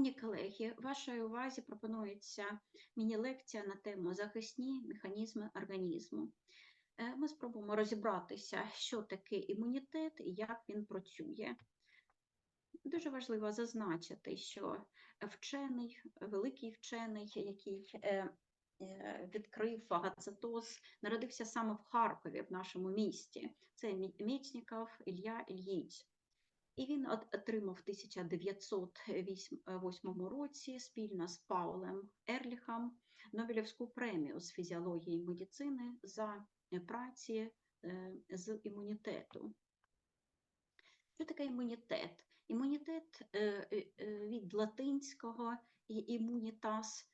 Шановні колеги, вашій увазі пропонується міні-лекція на тему захисні механізми організму. Е, Ми спробуємо розібратися, що таке імунітет і як він працює. Дуже важливо зазначити, що вчений, великий вчений, який е, е, відкрив фагоцитоз, народився саме в Харкові, в нашому місті. Це Мі- Мєчніков Ілля Ільїч. І він отримав в 1908 році спільно з Паулем Ерліхом Нобелівську премію з фізіології і медицини за е, праці е, з імунітету. Що таке імунітет? Імунітет е, е, е, від латинського імунітас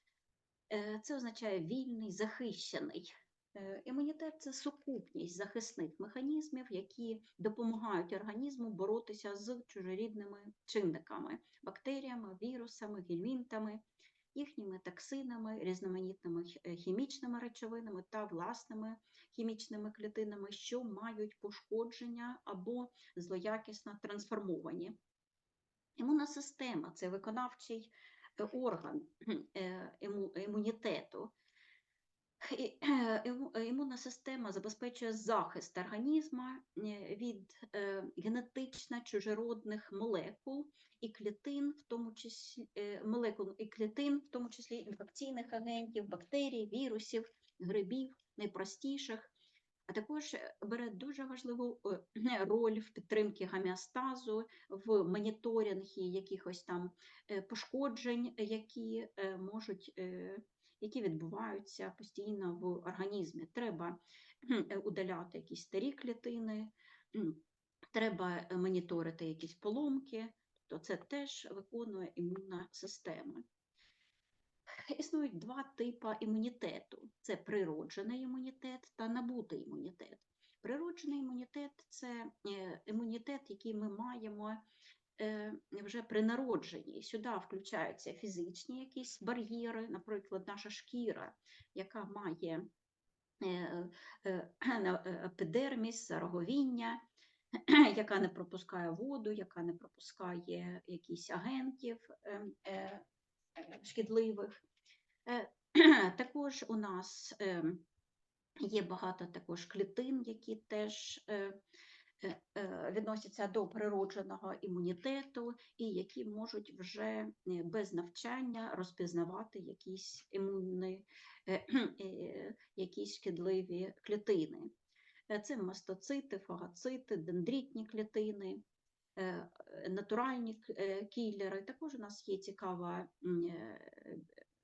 е, це означає вільний, захищений. Е, Імунітет це сукупність захисних механізмів, які допомагають організму боротися з чужорідними чинниками, бактеріями, вірусами, гельмінтами, їхніми токсинами, різноманітними е, хімічними речовинами та власними хімічними клітинами, що мають пошкодження або злоякісно трансформовані. Імунна система це виконавчий е, орган іму- імунітету. Е, е, Імунна система забезпечує захист організму е, від генетично чужеродних молекул і клітин, в тому числі молекул і клітин, в тому числі інфекційних агентів, бактерій, вірусів, грибів, найпростіших, а також бере дуже важливу роль в підтримці гомеостазу, в моніторингі якихось там пошкоджень, які можуть які відбуваються постійно в організмі. Треба е, удаляти якісь старі клітини, треба е, моніторити якісь поломки, то це теж виконує імунна система. Існують два типи імунітету: це природжений імунітет та набутий імунітет. Природжений імунітет це е, імунітет, який ми маємо вже при народженні. Сюди включаються фізичні якісь бар'єри, наприклад, наша шкіра, яка має на- е, епідерміс, роговіння, яка не пропускає воду, яка не пропускає якісь агентів е, е, е, шкідливих. Е, Також у нас е, є багато також клітин, які теж відносяться до природженого імунітету і які можуть вже е, без навчання розпізнавати якісь імунні, е, е, якісь шкідливі клітини. Е, Це мастоцити, фагоцити, дендритні клітини, е, е, натуральні е, кілери. Також у нас є цікава е,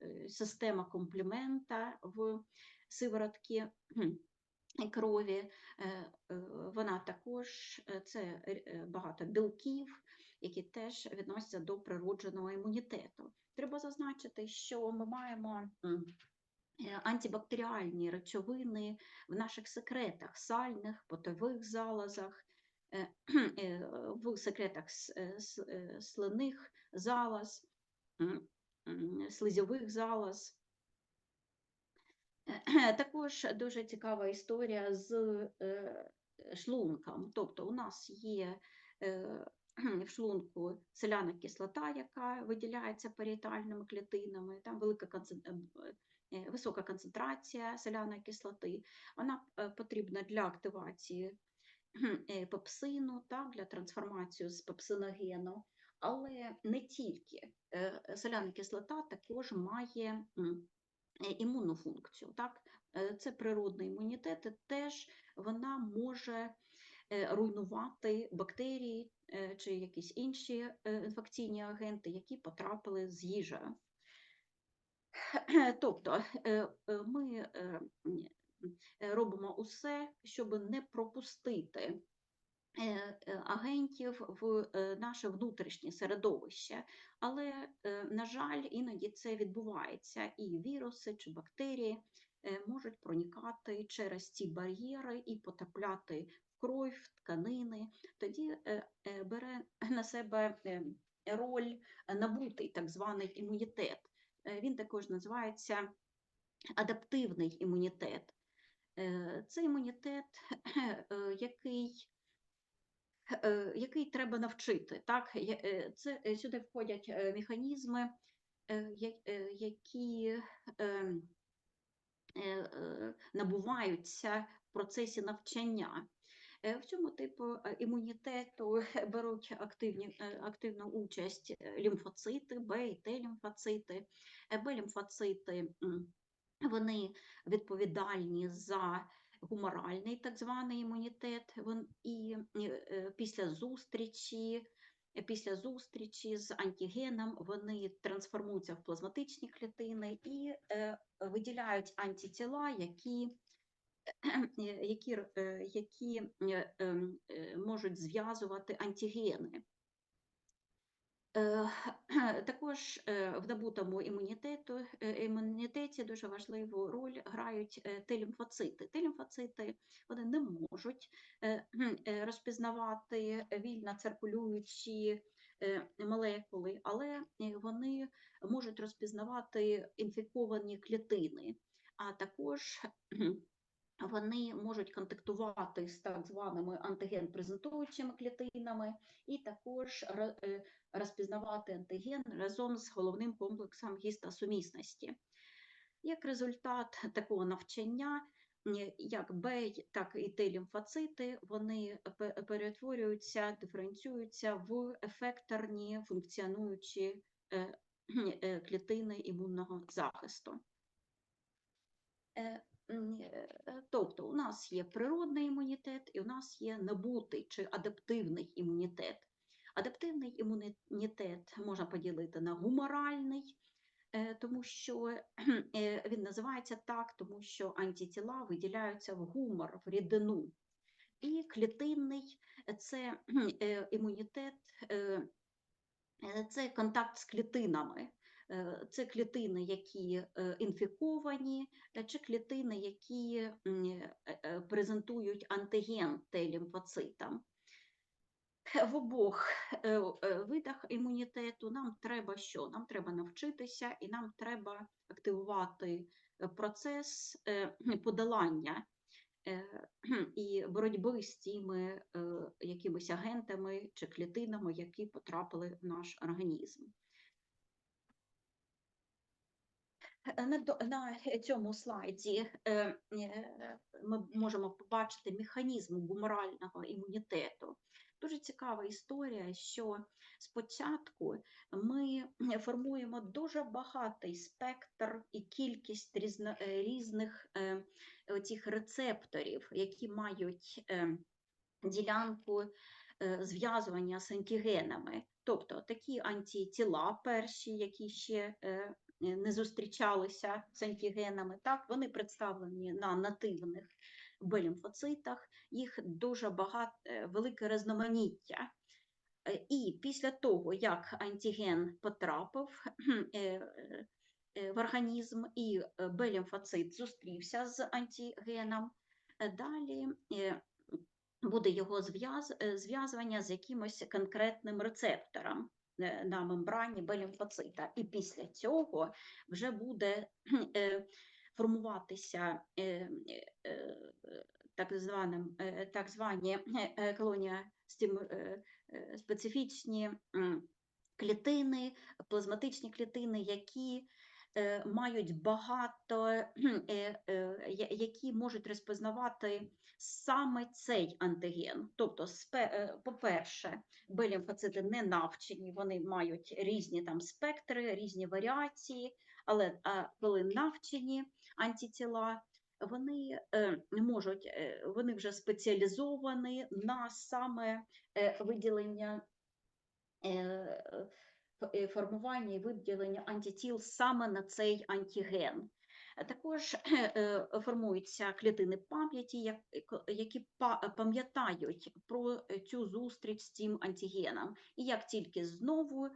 е, система комплімента в сиворотці кхм, крові. Е, е, Вона також е, це багато білків, які теж відносяться до природженого імунітету. Треба зазначити, що ми маємо антибактеріальні речовини в наших секретах, сальних, потових залозах, е, в секретах слиних м, слизьових залоз. Також дуже цікава історія з е, шлунком. Тобто у нас є е, в шлунку селяна кислота, яка виділяється паріетальними клітинами, там велика е, е, висока концентрація селяної кислоти. Вона е, потрібна для активації е, пепсину, так, для трансформації з пепсиногену. Але не тільки Е, соляна кислота також має е, імунну функцію. Так? Е, Це природний імунітет, теж вона може е, руйнувати бактерії е, чи якісь інші е, інфекційні агенти, які потрапили з їжею. Тобто е, е, ми е, е, робимо усе, щоб не пропустити е, е, агентів в е, наше внутрішнє середовище. Але, е, на жаль, іноді це відбувається, і віруси чи бактерії е, можуть проникати через ці бар'єри і потрапляти в кров, в тканини. Тоді е, е, бере на себе е, роль набутий так званий імунітет. Е, Він також називається адаптивний імунітет. Е, Це імунітет, е, який е, який треба навчити. Так? Е, Це е, сюди входять е, механізми, е, е, які ем, е, е, набуваються в процесі навчання. Е, В цьому типу е, імунітету беруть активні, е, активну участь е, лімфоцити, Б і Т лімфоцити. Е, Б лімфоцити вони відповідальні за гуморальний так званий імунітет. І е, після зустрічі, е, після зустрічі з антигеном вони трансформуються в плазматичні клітини і е, виділяють антитіла, які які, які ем, можуть зв'язувати антигени. Е, Також е, в набутому імунітету, е, імунітеті дуже важливу роль грають е, Т-лімфоцити. Т-лімфоцити вони не можуть е, розпізнавати вільно циркулюючі молекули, але вони можуть розпізнавати інфіковані клітини, а також вони можуть контактувати з так званими антиген-презентуючими клітинами і також е, розпізнавати антиген разом з головним комплексом гістосумісності. Як результат такого навчання, як Б, так і Т-лімфоцити, вони перетворюються, диференціюються в ефекторні функціонуючі е, е, клітини імунного захисту. Е, е, Тобто у нас є природний імунітет і у нас є набутий чи адаптивний імунітет. Адаптивний імунітет можна поділити на гуморальний, е, тому що він називається так, тому що антитіла виділяються в гумор, в рідину. І клітинний це імунітет, це контакт з клітинами. Е, Це клітини, які е, інфіковані, чи клітини, які е, презентують антиген Т-лімфоцитам. В обох видах імунітету нам треба що? Нам треба навчитися і нам треба активувати процес подолання і боротьби з тими якимись агентами чи клітинами, які потрапили в наш організм. Е, На, на цьому слайді е, е, ми можемо побачити механізм гуморального імунітету. Дуже цікава історія, що спочатку ми формуємо дуже багатий спектр і кількість е, різних е, оцих рецепторів, які мають е, ділянку е, зв'язування з антигенами. Тобто такі антитіла перші, які ще е, не зустрічалися з антигенами, так, вони представлені на нативних Б-лімфоцитах, їх дуже багато, велике різноманіття. Е, І після того, як антиген потрапив е, е, е, в організм і е, Б-лімфоцит зустрівся з антигеном, е, далі е, буде його е, зв'язування з якимось конкретним рецептором. е, на мембрані Б-лімфоцита. І після цього вже буде е, формуватися е, е, е, так, званим, е, так звані е, колонія е, е, специфічні клітини, плазматичні клітини, які е, мають багато, е, е, які можуть розпізнавати саме цей антиген. Тобто, е, по-перше, Б-лімфоцити не навчені, вони мають різні там спектри, різні варіації, але коли навчені антитіла, вони е, можуть, е, вони вже спеціалізовані на саме е, виділення е, е, формування і виділення антитіл саме на цей антиген. Е, Також е, формуються клітини пам'яті, які пам'ятають про е, цю зустріч з цим антигеном. І як тільки знову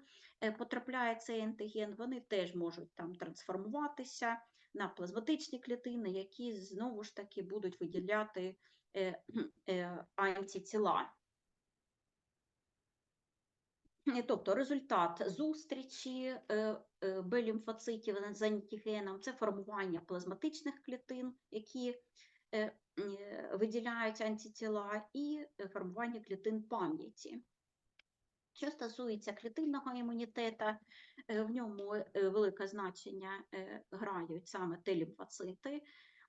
е, потрапляє цей антиген, вони теж можуть там трансформуватися на плазматичні клітини, які знову ж таки будуть виділяти е, е, антитіла. Е, Тобто результат зустрічі е, е, Б-лімфоцитів з антигеном – це формування плазматичних клітин, які виділяють антитіла, і формування клітин пам'яті. Що стосується клітинного імунітету, в ньому велике значення грають саме Т-лімфоцити.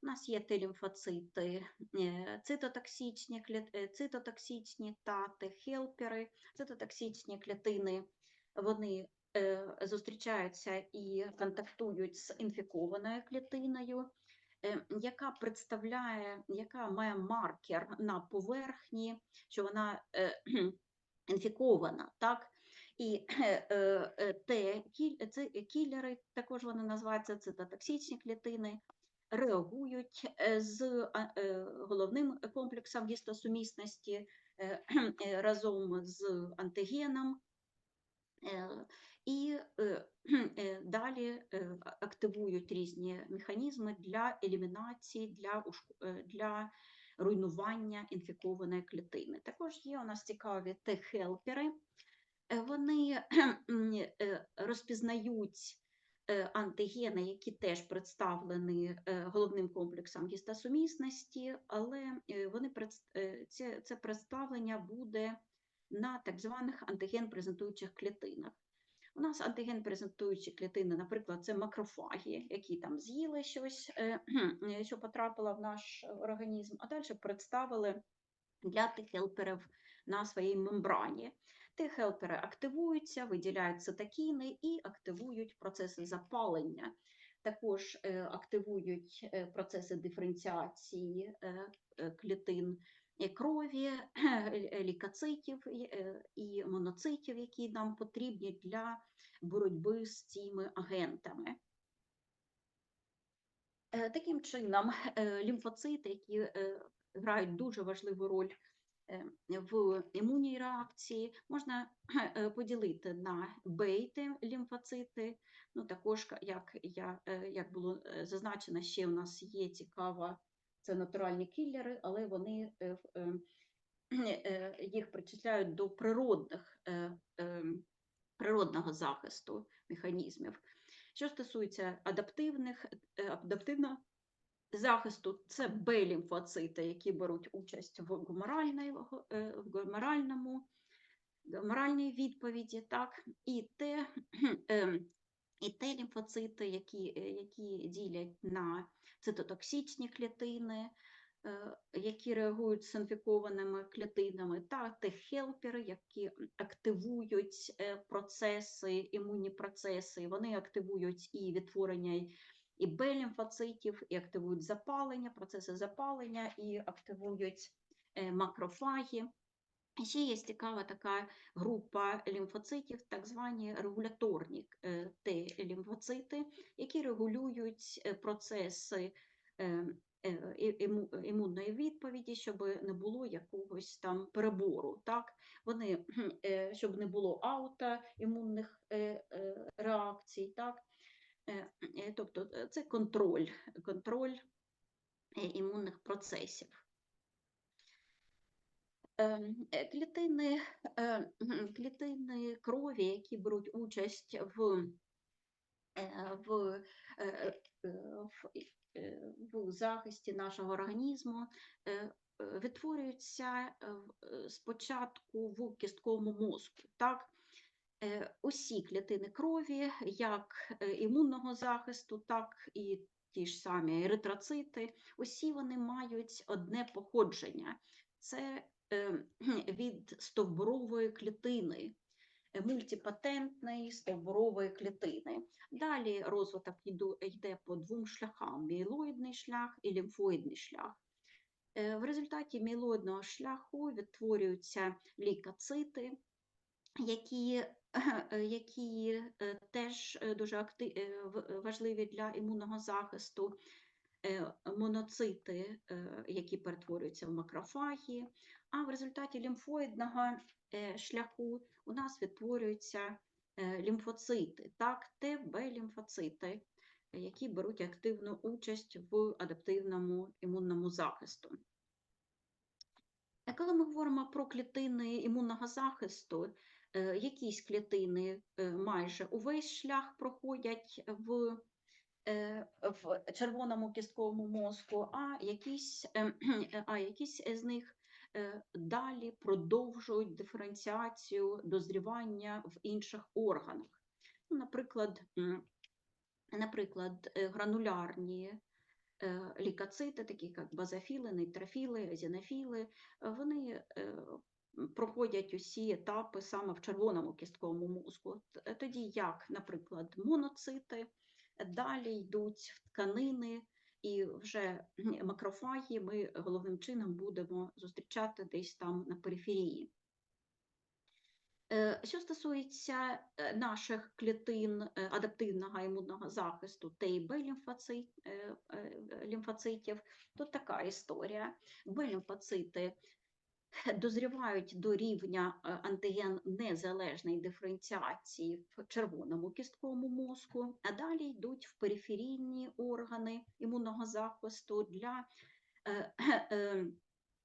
У нас є Т-лімфоцити е, цитотоксичні, е, цитотоксичні та Т-хелпери. Цитотоксичні клітини вони е, зустрічаються і контактують з інфікованою клітиною, яка представляє, яка має маркер на поверхні, що вона інфікована, так? І е, е, Т, кіль- це кілери, також вони називаються цитотоксичні клітини, реагують е, з е, головним комплексом гістосумісності е, разом з антигеном. І далі активують різні механізми для елімінації, для, для руйнування інфікованої клітини. Також є у нас цікаві Т-хелпери. Вони розпізнають антигени, які теж представлені е, головним комплексом гістосумісності, але е, вони е, це, це представлення буде на так званих антиген-презентуючих клітинах. У нас антиген-презентуючі клітини, наприклад, це макрофаги, які там з'їли щось, е, е, що потрапило в наш організм, а далі представили для Т-хелперів на своїй мембрані. Т-хелпери активуються, виділяють цитокіни і активують процеси запалення. Також е, активують е, процеси диференціації е, клітин крові, лікоцитів і, моноцитів, які нам потрібні для боротьби з цими агентами. Таким чином, лімфоцити, які грають дуже важливу роль в імунній реакції, можна е, поділити на бейти лімфоцити. Ну, також, як, я, е, як було е, зазначено, ще у нас є цікава, це натуральні кіллери, але вони е, е, е, їх причисляють до природних, е, е, природного захисту механізмів. Що стосується адаптивних, е, адаптивного захисту, це Б-лімфоцити, які беруть участь е, в гуморальному, гуморальній відповіді, так, і Т, ем, і Т-лімфоцити, які, е, які ділять на цитотоксичні клітини, е, які реагують з інфікованими клітинами, та Т-хелпери, які активують процеси, імунні процеси. Вони активують і відтворення і Б-лімфоцитів, і активують запалення, процеси запалення, і активують е, макрофаги. Ще є цікава така група лімфоцитів, так звані регуляторні е, Т-лімфоцити, які регулюють е, процеси імунної відповіді, щоб не було якогось там перебору. Так? Вони, щоб не було аутоімунних реакцій. Так? Е, е, Тобто е, це контроль, контроль імунних процесів. Клітини, клітини крові, які беруть участь в, в, в, в захисті нашого організму, відтворюються в- е, спочатку в кістковому мозку. Так? Е, Усі клітини крові, як е, імунного захисту, так і ті ж самі еритроцити, усі вони мають одне походження. Це е, від стовбурової клітини, мультипатентної стовбурової клітини. Далі розвиток йде по двом шляхам: мієлоїдний шлях і лімфоїдний шлях. В результаті мієлоїдного шляху відтворюються лікоцити, які, які е, теж е, дуже акти- е, важливі для імунного захисту, е, моноцити, е, які перетворюються в макрофаги, а в результаті лімфоїдного е, шляху у нас відтворюються е, лімфоцити, так, Т, Б лімфоцити, які беруть активну участь в адаптивному імунному захисту. Е, Коли ми говоримо про клітини імунного захисту, е, якісь клітини е, майже увесь шлях проходять в е, в червоному кістковому мозку, а якісь, е, а якісь з них е, далі продовжують диференціацію дозрівання в інших органах. Ну, Наприклад, наприклад, е, гранулярні е, лікоцити, такі як базофіли, нейтрофіли, езінофіли, е, вони е, проходять усі етапи саме в червоному кістковому мозку. Тоді як, наприклад, моноцити, далі йдуть в тканини, і вже макрофаги ми головним чином будемо зустрічати десь там на периферії. Е, Що стосується е, наших клітин е, адаптивного імунного захисту Т і Б лімфоцит, лімфоцитів, то така історія. Б-лімфоцити дозрівають до рівня е, антиген незалежної диференціації в червоному кістковому мозку, а далі йдуть в периферійні органи імунного захисту для е, е,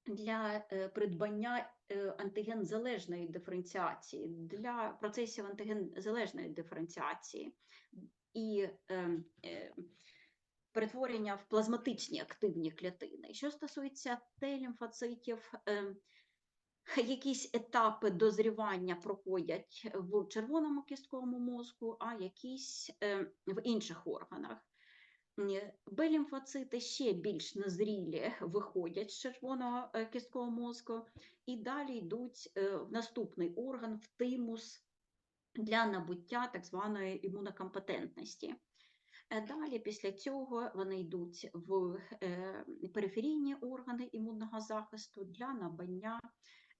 для придбання антиген-залежної диференціації, для процесів антиген-залежної диференціації. І е, е, перетворення в плазматичні активні клітини. Що стосується Т-лімфоцитів, е, якісь етапи дозрівання проходять в червоному кістковому мозку, а якісь е, в інших органах. Б-лімфоцити ще більш незрілі виходять з червоного е, кісткового мозку і далі йдуть е, в наступний орган, в тимус для набуття так званої імунокомпетентності. Е, Далі після цього вони йдуть в е, периферійні органи імунного захисту для набання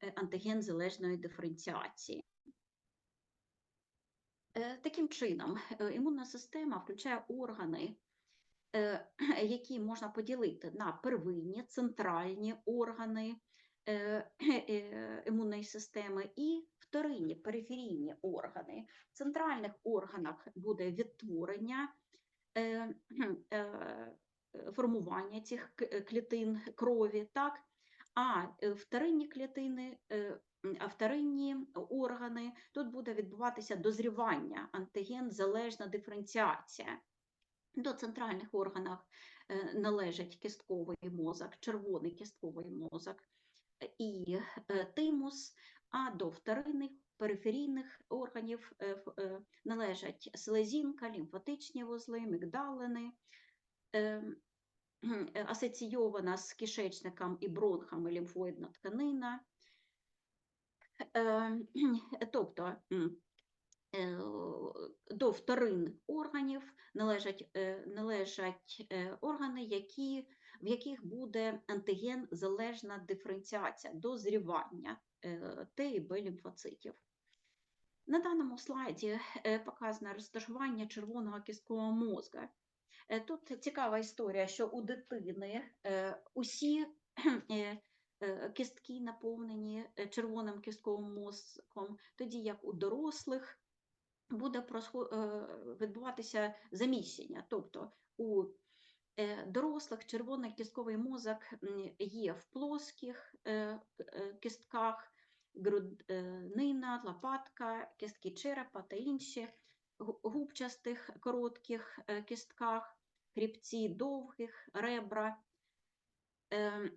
е, антиген-залежної диференціації. Е, Таким чином, імунна система включає органи, які можна поділити на первинні, центральні органи імунної системи і вторинні, периферійні органи. В центральних органах буде відтворення, формування цих е, клітин крові, так? А е, вторинні клітини, е, вторинні органи, тут буде відбуватися дозрівання, антиген-залежна диференціація. До центральних органів е, належать кістковий мозок, червоний кістковий мозок е, і е, тимус, а до вторинних периферійних органів е, е, належать селезінка, лімфатичні вузли, мігдалини, кхм, е, асоційована з кишечником і бронхами лімфоїдна тканина. Тобто до вторинних органів належать, належать органи, які, в яких буде антиген-залежна диференціація, дозрівання Т і Б лімфоцитів. На даному слайді е, показано розташування червоного кісткового мозга. Е, Тут цікава історія, що у дитини е, усі кістки наповнені червоним кістковим мозком, тоді як у дорослих буде відбуватися заміщення. Тобто у дорослих червоний кістковий мозок є в плоских кістках, груднина, лопатка, кістки черепа та інші губчастих коротких е, кістках, хребці довгих, ребра. Е,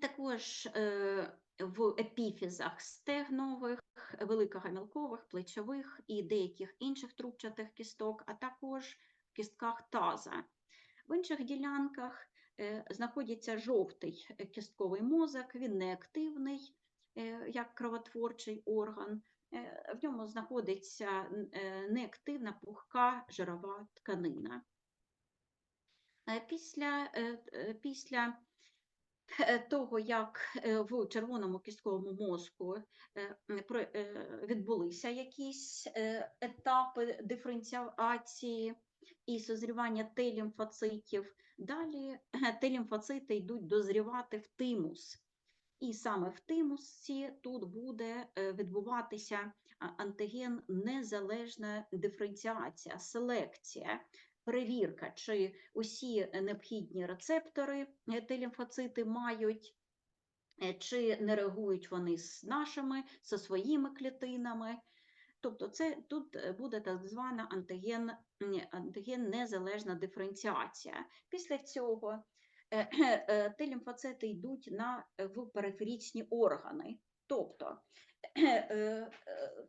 Також е, в епіфізах стегнових, великогамілкових, плечових і деяких інших трубчатих кісток, а також в кістках таза. В інших ділянках е, знаходиться жовтий е, кістковий мозок, він неактивний е, як кровотворчий орган. Е, В ньому знаходиться е, неактивна пухка жирова тканина. Е, Після, е, е, після е, того, як е, в червоному кістковому мозку е, е, відбулися якісь е, етапи диференціації і созрівання Т-лімфоцитів, далі е, Т-лімфоцити йдуть дозрівати в тимус. І саме в тимусі тут буде е, відбуватися антиген незалежна диференціація, селекція, перевірка, чи усі необхідні рецептори е, Т-лімфоцити мають, е, чи не реагують вони з нашими, зі своїми клітинами. Тобто це тут буде так звана антиген, антиген незалежна диференціація. Після цього е, е, Т лімфоцити йдуть на, е, в периферічні органи. Тобто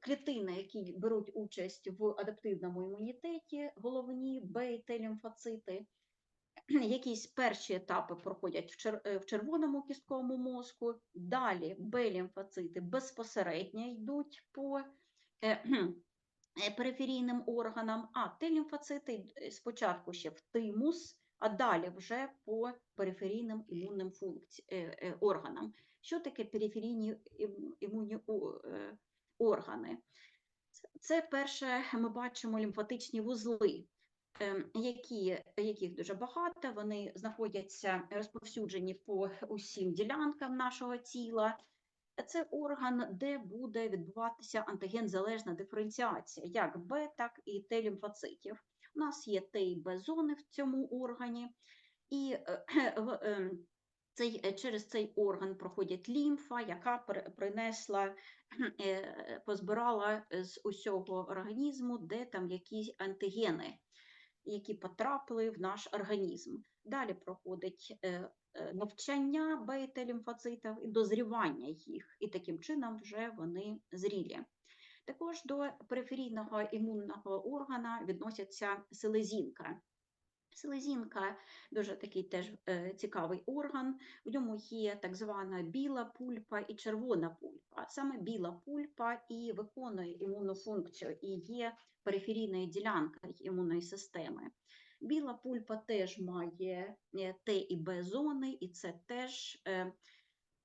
клітини, які беруть участь в адаптивному імунітеті, головні Б і Т лімфоцити, якісь перші етапи проходять е, в червоному кістковому мозку, далі Б-лімфоцити безпосередньо йдуть по периферійним органам, а Т-лімфоцити е, спочатку ще в тимус, а далі вже по периферійним імунним функці... е, е, органам. Що таке периферійні імунні е, органи? Це- перше, ми бачимо лімфатичні вузли ем, які, яких дуже багато, вони знаходяться розповсюджені по усім ділянкам нашого тіла. Це орган, де буде відбуватися антиген-залежна диференціація, як Б, так і Т лімфоцитів. У нас є Т і Б зони в цьому органі, і е, ем, цей, е, через цей орган проходить лімфа, яка принесла, е, позбирала з усього організму, де там якісь антигени які потрапили в наш організм. Далі проходить е, е, навчання бета-лімфоцитів і дозрівання їх, і таким чином вже вони зрілі. Також до периферійного імунного органа відносяться селезінка. Селезінка дуже такий теж е, цікавий орган. В ньому є так звана біла пульпа і червона пульпа. Саме біла пульпа і виконує імунну функцію і є периферійною ділянкою імунної системи. Біла пульпа теж має е, Т і Б зони, і це теж е,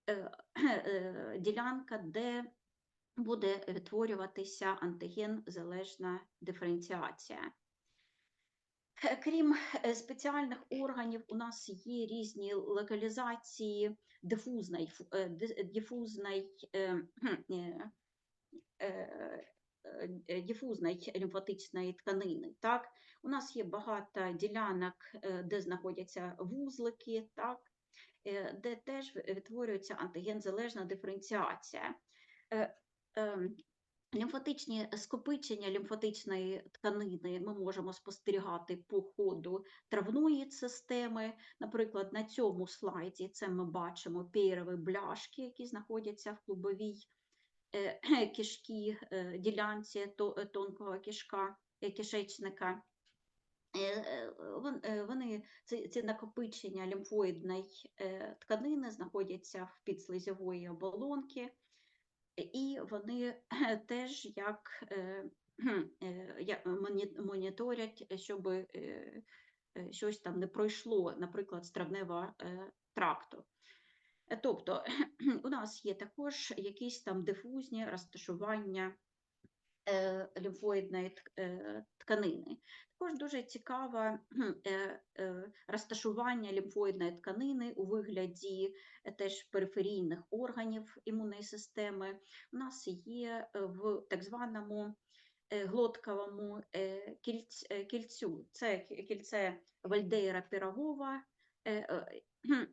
ділянка, де буде відтворюватися антиген-залежна диференціація. Е, Крім е, спеціальних органів, у нас є різні локалізації дифузної, е, е, е, е, е, лімфатичної тканини. Так? У нас є багато ділянок, е, де знаходяться вузлики, так? е, де теж відтворюється антиген-залежна диференціація. Ем, Лімфатичні скопичення лімфатичної тканини ми можемо спостерігати по ходу травної системи. Наприклад, на цьому слайді це ми бачимо пєрові бляшки, які знаходяться в клубовій е, кишкі, е, ділянці е, тонкого кишка, кишечника. Вон- Вони, ці, накопичення лімфоїдної тканини знаходяться в підслизової оболонки, і вони теж як, е, е, моніторять, щоб е, щось там не пройшло, наприклад, з травневого тракту. Тобто у нас є також якісь там дифузні розташування лімфоїдної е, тканини. Також дуже цікаве е, е, розташування лімфоїдної тканини у вигляді е, теж периферійних органів імунної системи. У нас є е, в так званому е, глотковому е, е, кільцю. Це кільце Вальдейра Пірогова, е, е,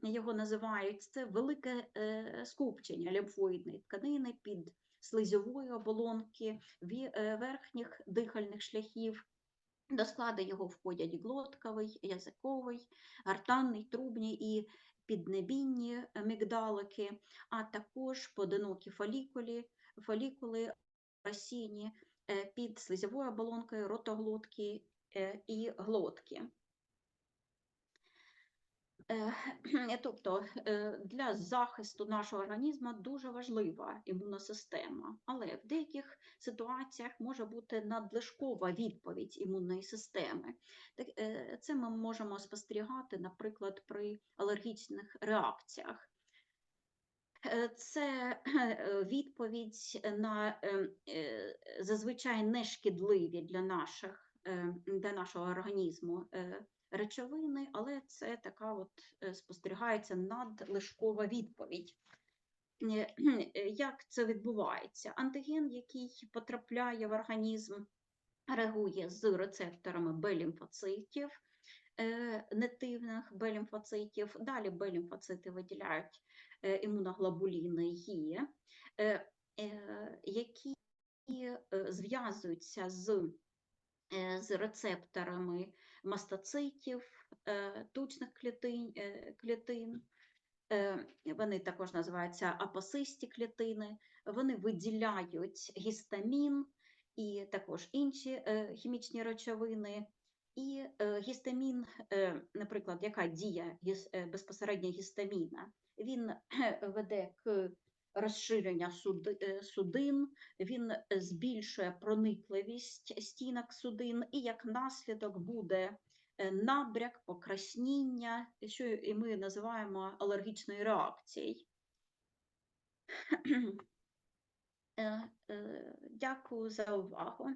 його називають. Це велике е, скупчення лімфоїдної тканини під слизової оболонки, е, верхніх дихальних шляхів. До складу його входять глотковий, язиковий, гортанний, трубні і піднебінні мігдалики, а також поодинокі фолікулі, фолікули розсіяні е, під слизовою оболонкою ротоглотки е, і глотки. Е, Тобто е, для захисту нашого організму дуже важлива імунна система, але в деяких ситуаціях може бути надлишкова відповідь імунної системи. Е, Це ми можемо спостерігати, наприклад, при алергічних реакціях. Це відповідь на зазвичай нешкідливі для, наших, для нашого організму речовини, але це така от е, спостерігається надлишкова відповідь. Е, Як це відбувається? Антиген, який потрапляє в організм, реагує з рецепторами Б-лімфоцитів, е, нетивних Б-лімфоцитів. Далі Б-лімфоцити виділяють імуноглобуліни Є, які зв'язуються з, з рецепторами мастоцитів, е, тучних клітин, е, клітин. Е, Вони також називаються апосисті клітини. Вони виділяють гістамін і також інші хімічні речовини. І гістамін, наприклад, яка дія безпосередньо гістаміна, він веде к розширення е, судин, він е, збільшує проникливість стінок судин, і як наслідок буде е, набряк, покрасніння, що і ми називаємо алергічною реакцією. Дякую за увагу.